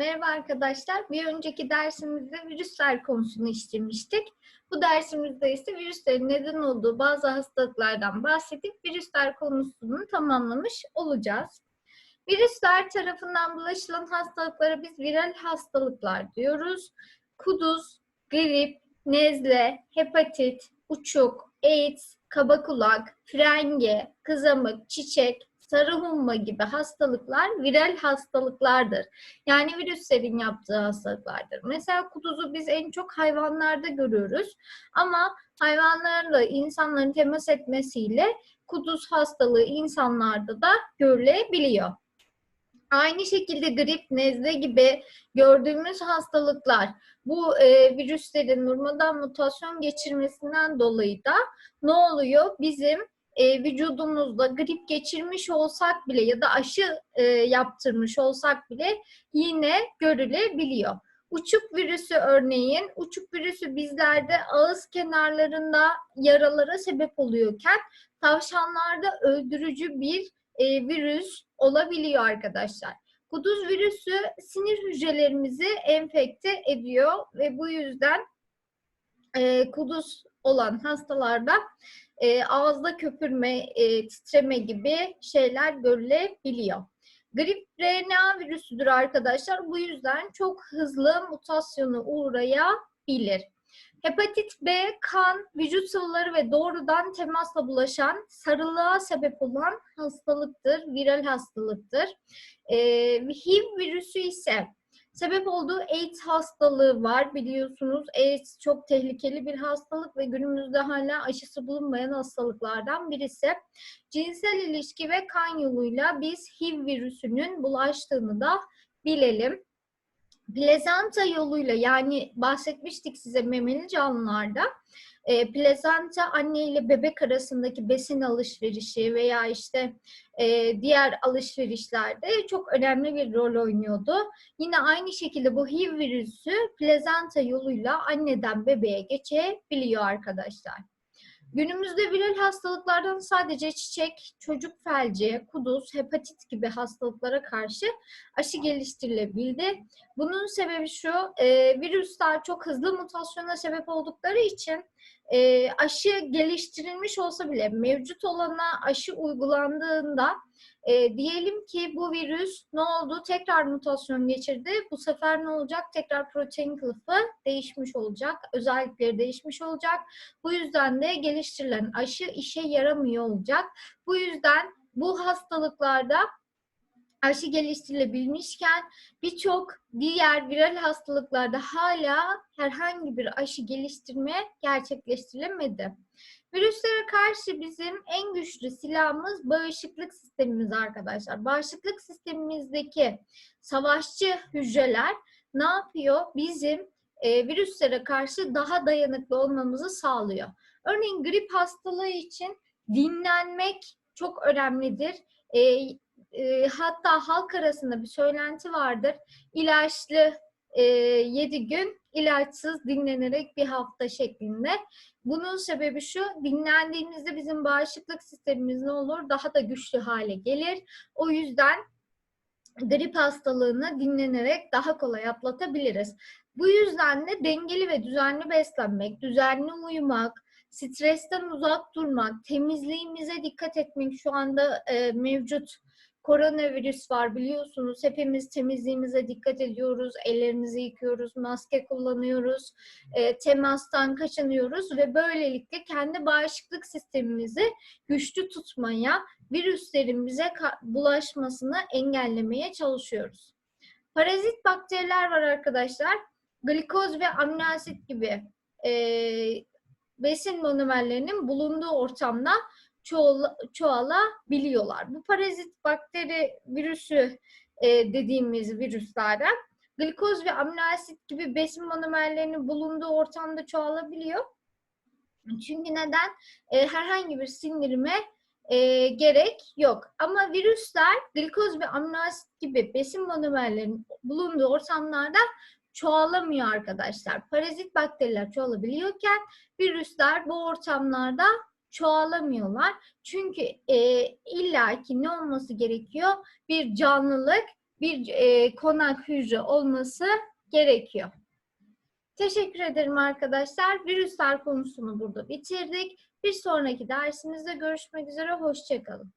Merhaba arkadaşlar. Bir önceki dersimizde virüsler konusunu işlemiştik. Bu dersimizde ise virüslerin neden olduğu bazı hastalıklardan bahsedip virüsler konusunu tamamlamış olacağız. Virüsler tarafından bulaşılan hastalıklara biz viral hastalıklar diyoruz. Kuduz, grip, nezle, hepatit, uçuk, AIDS, kaba kulak, frenge, kızamık, çiçek, sarı humma gibi hastalıklar viral hastalıklardır. Yani virüslerin yaptığı hastalıklardır. Mesela kuduzu biz en çok hayvanlarda görüyoruz. Ama hayvanlarla insanların temas etmesiyle kuduz hastalığı insanlarda da görülebiliyor. Aynı şekilde grip, nezle gibi gördüğümüz hastalıklar bu e, virüslerin durmadan mutasyon geçirmesinden dolayı da ne oluyor? Bizim e, vücudumuzda grip geçirmiş olsak bile ya da aşı e, yaptırmış olsak bile yine görülebiliyor. Uçuk virüsü örneğin, uçuk virüsü bizlerde ağız kenarlarında yaralara sebep oluyorken tavşanlarda öldürücü bir e, virüs olabiliyor arkadaşlar. Kuduz virüsü sinir hücrelerimizi enfekte ediyor ve bu yüzden e, kuduz olan hastalarda e, ağızda köpürme, e, titreme gibi şeyler görülebiliyor. Grip RNA virüsüdür arkadaşlar. Bu yüzden çok hızlı mutasyona uğrayabilir. Hepatit B, kan, vücut sıvıları ve doğrudan temasla bulaşan, sarılığa sebep olan hastalıktır, viral hastalıktır. Ee, HIV virüsü ise sebep olduğu AIDS hastalığı var biliyorsunuz. AIDS çok tehlikeli bir hastalık ve günümüzde hala aşısı bulunmayan hastalıklardan birisi. Cinsel ilişki ve kan yoluyla biz HIV virüsünün bulaştığını da bilelim. Plezanta yoluyla yani bahsetmiştik size memeli canlılarda e, plezanta anne ile bebek arasındaki besin alışverişi veya işte e, diğer alışverişlerde çok önemli bir rol oynuyordu. Yine aynı şekilde bu HIV virüsü plezanta yoluyla anneden bebeğe geçebiliyor arkadaşlar. Günümüzde viral hastalıklardan sadece çiçek, çocuk felci, kuduz, hepatit gibi hastalıklara karşı aşı geliştirilebildi. Bunun sebebi şu, e, virüsler çok hızlı mutasyona sebep oldukları için e, aşı geliştirilmiş olsa bile mevcut olana aşı uygulandığında e, diyelim ki bu virüs ne oldu? Tekrar mutasyon geçirdi. Bu sefer ne olacak? Tekrar protein kılıfı değişmiş olacak. Özellikleri değişmiş olacak. Bu yüzden de geliştirilen aşı işe yaramıyor olacak. Bu yüzden bu hastalıklarda aşı geliştirilebilmişken birçok diğer viral hastalıklarda hala herhangi bir aşı geliştirme gerçekleştirilemedi. Virüslere karşı bizim en güçlü silahımız bağışıklık sistemimiz arkadaşlar. Bağışıklık sistemimizdeki savaşçı hücreler ne yapıyor? Bizim e, virüslere karşı daha dayanıklı olmamızı sağlıyor. Örneğin grip hastalığı için dinlenmek çok önemlidir. E, e, hatta halk arasında bir söylenti vardır. İlaçlı e, 7 gün, ilaçsız dinlenerek bir hafta şeklinde. Bunun sebebi şu, dinlendiğimizde bizim bağışıklık sistemimiz ne olur? Daha da güçlü hale gelir. O yüzden grip hastalığını dinlenerek daha kolay atlatabiliriz. Bu yüzden de dengeli ve düzenli beslenmek, düzenli uyumak, stresten uzak durmak, temizliğimize dikkat etmek şu anda e, mevcut koronavirüs var biliyorsunuz. Hepimiz temizliğimize dikkat ediyoruz. Ellerimizi yıkıyoruz, maske kullanıyoruz, e, temastan kaçınıyoruz ve böylelikle kendi bağışıklık sistemimizi güçlü tutmaya, virüslerin bize bulaşmasını engellemeye çalışıyoruz. Parazit bakteriler var arkadaşlar. Glikoz ve amino asit gibi e, besin monomerlerinin bulunduğu ortamda çoğala, çoğalabiliyorlar. Bu parazit bakteri virüsü e, dediğimiz virüslerden glikoz ve amino asit gibi besin monomerlerinin bulunduğu ortamda çoğalabiliyor. Çünkü neden? E, herhangi bir sindirime e, gerek yok. Ama virüsler glikoz ve amino asit gibi besin monomerlerinin bulunduğu ortamlarda çoğalamıyor arkadaşlar. Parazit bakteriler çoğalabiliyorken virüsler bu ortamlarda çoğalamıyorlar. Çünkü e, illaki ne olması gerekiyor? Bir canlılık bir e, konak hücre olması gerekiyor. Teşekkür ederim arkadaşlar. Virüsler konusunu burada bitirdik. Bir sonraki dersimizde görüşmek üzere. Hoşçakalın.